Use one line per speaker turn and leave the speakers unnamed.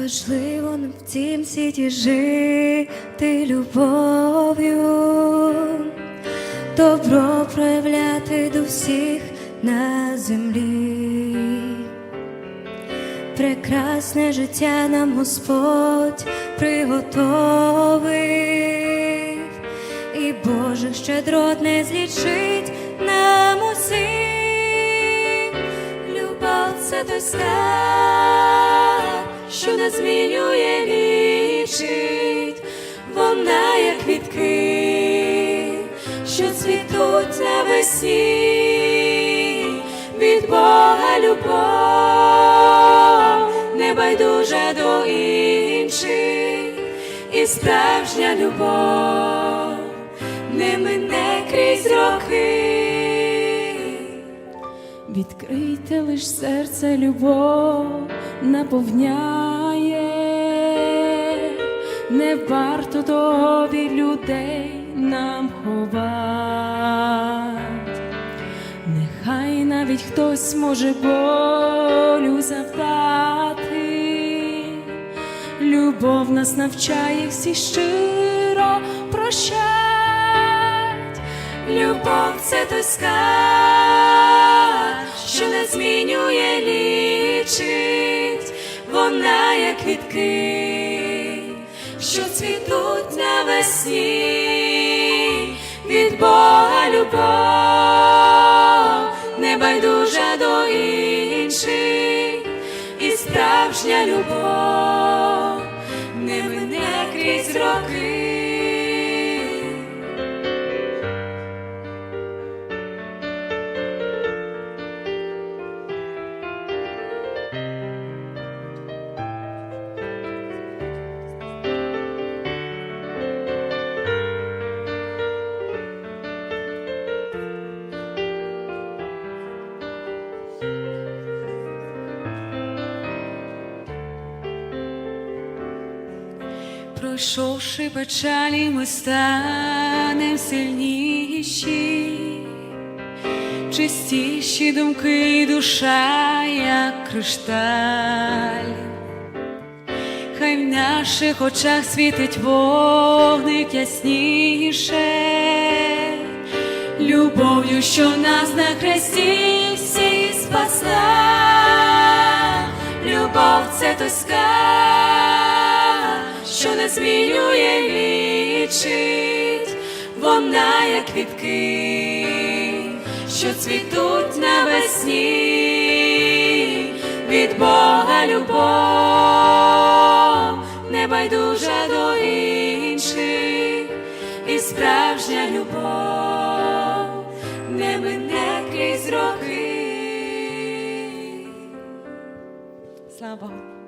Важливо нам в цім світі жити любов'ю, добро проявляти до всіх на землі. Прекрасне життя нам Господь приготовив, і Божих щедрот не злічить нам усім. Любов це той що не змінює лічить, вона як квітки, що цвітуть навесні, від Бога любов, не байдужа до інших, і справжня любов не мине крізь роки.
Відкрийте лиш серце, любов наповняє, не варто того від людей нам ховать. Нехай навіть хтось може болю завдати, любов нас навчає всі щиро прощать.
Любов це той скарб, що не змінює лічить, вона як квітки, що цвітуть навесні, від Бога любов, не байдужа до інших, і справжня любов
Пройшовши печалі, ми станем сильніші, чистіші думки, душа, як кришталь. Хай в наших очах світить вогник ясніше, любов'ю, що нас на хресті всі спасла.
Любов це той не змінює лічить, вона як квітки, що цвітуть навесні, від Бога любов, не байдужа до інших, і справжня любов не мине крізь роки.
Слава Богу.